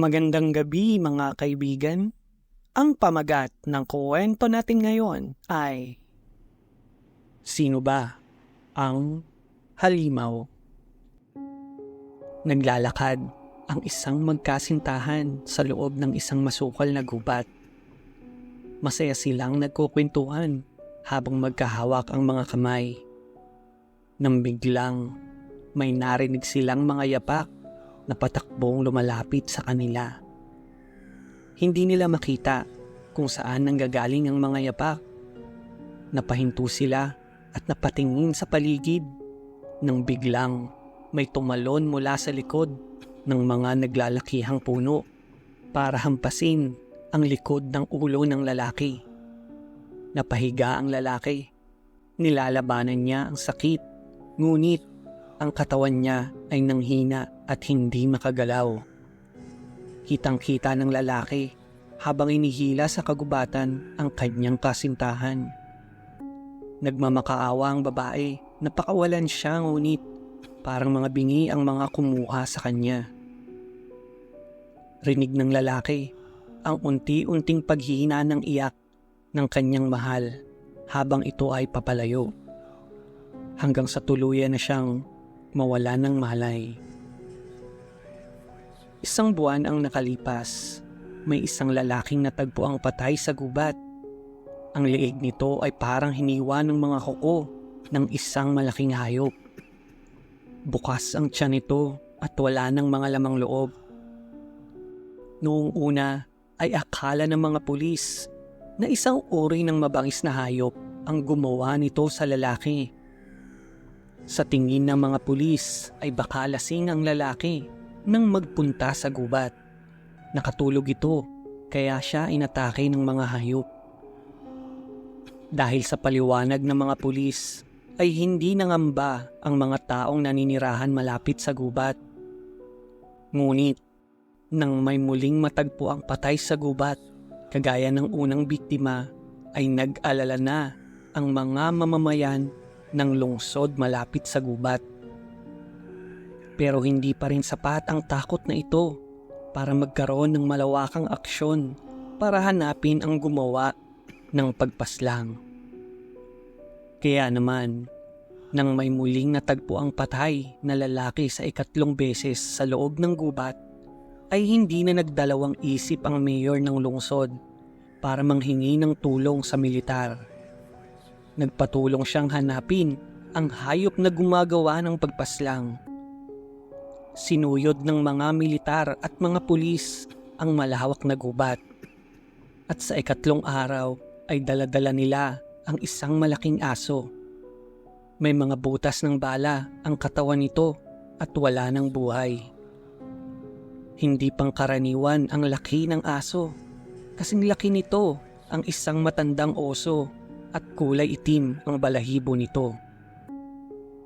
Magandang gabi mga kaibigan. Ang pamagat ng kuwento natin ngayon ay Sino ba ang halimaw? Naglalakad ang isang magkasintahan sa loob ng isang masukal na gubat. Masaya silang nagkukwentuhan habang magkahawak ang mga kamay. Nang biglang may narinig silang mga yapak na patakbong lumalapit sa kanila. Hindi nila makita kung saan nanggagaling ang mga yapak. Napahinto sila at napatingin sa paligid nang biglang may tumalon mula sa likod ng mga naglalakihang puno para hampasin ang likod ng ulo ng lalaki. Napahiga ang lalaki. Nilalabanan niya ang sakit, ngunit ang katawan niya ay nanghina at hindi makagalaw. Kitang-kita ng lalaki habang inihila sa kagubatan ang kanyang kasintahan. Nagmamakaawa ang babae, napakawalan siya ngunit parang mga bingi ang mga kumuha sa kanya. Rinig ng lalaki ang unti-unting paghihina ng iyak ng kanyang mahal habang ito ay papalayo. Hanggang sa tuluyan na siyang mawala ng malay. Isang buwan ang nakalipas. May isang lalaking natagpo ang patay sa gubat. Ang liig nito ay parang hiniwa ng mga kuko ng isang malaking hayop. Bukas ang tiyan nito at wala ng mga lamang loob. Noong una ay akala ng mga pulis na isang uri ng mabangis na hayop ang gumawa nito sa lalaki. Sa tingin ng mga pulis ay baka lasing ang lalaki nang magpunta sa gubat. Nakatulog ito kaya siya inatake ng mga hayop. Dahil sa paliwanag ng mga pulis ay hindi nangamba ang mga taong naninirahan malapit sa gubat. Ngunit nang may muling matagpo ang patay sa gubat, kagaya ng unang biktima, ay nag-alala na ang mga mamamayan ng lungsod malapit sa gubat. Pero hindi pa rin sapat ang takot na ito para magkaroon ng malawakang aksyon para hanapin ang gumawa ng pagpaslang. Kaya naman, nang may muling natagpo ang patay na lalaki sa ikatlong beses sa loob ng gubat, ay hindi na nagdalawang isip ang mayor ng lungsod para manghingi ng tulong sa militar. Nagpatulong siyang hanapin ang hayop na gumagawa ng pagpaslang. Sinuyod ng mga militar at mga pulis ang malawak na gubat. At sa ikatlong araw ay daladala nila ang isang malaking aso. May mga butas ng bala ang katawan nito at wala ng buhay. Hindi pangkaraniwan ang laki ng aso. Kasing laki nito ang isang matandang oso at kulay itim ang balahibo nito.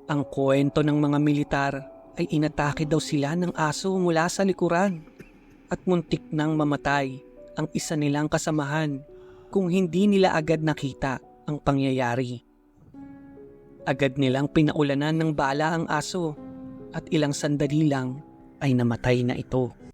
Ang kwento ng mga militar ay inatake daw sila ng aso mula sa likuran at muntik nang mamatay ang isa nilang kasamahan kung hindi nila agad nakita ang pangyayari. Agad nilang pinaulanan ng bala ang aso at ilang sandali lang ay namatay na ito.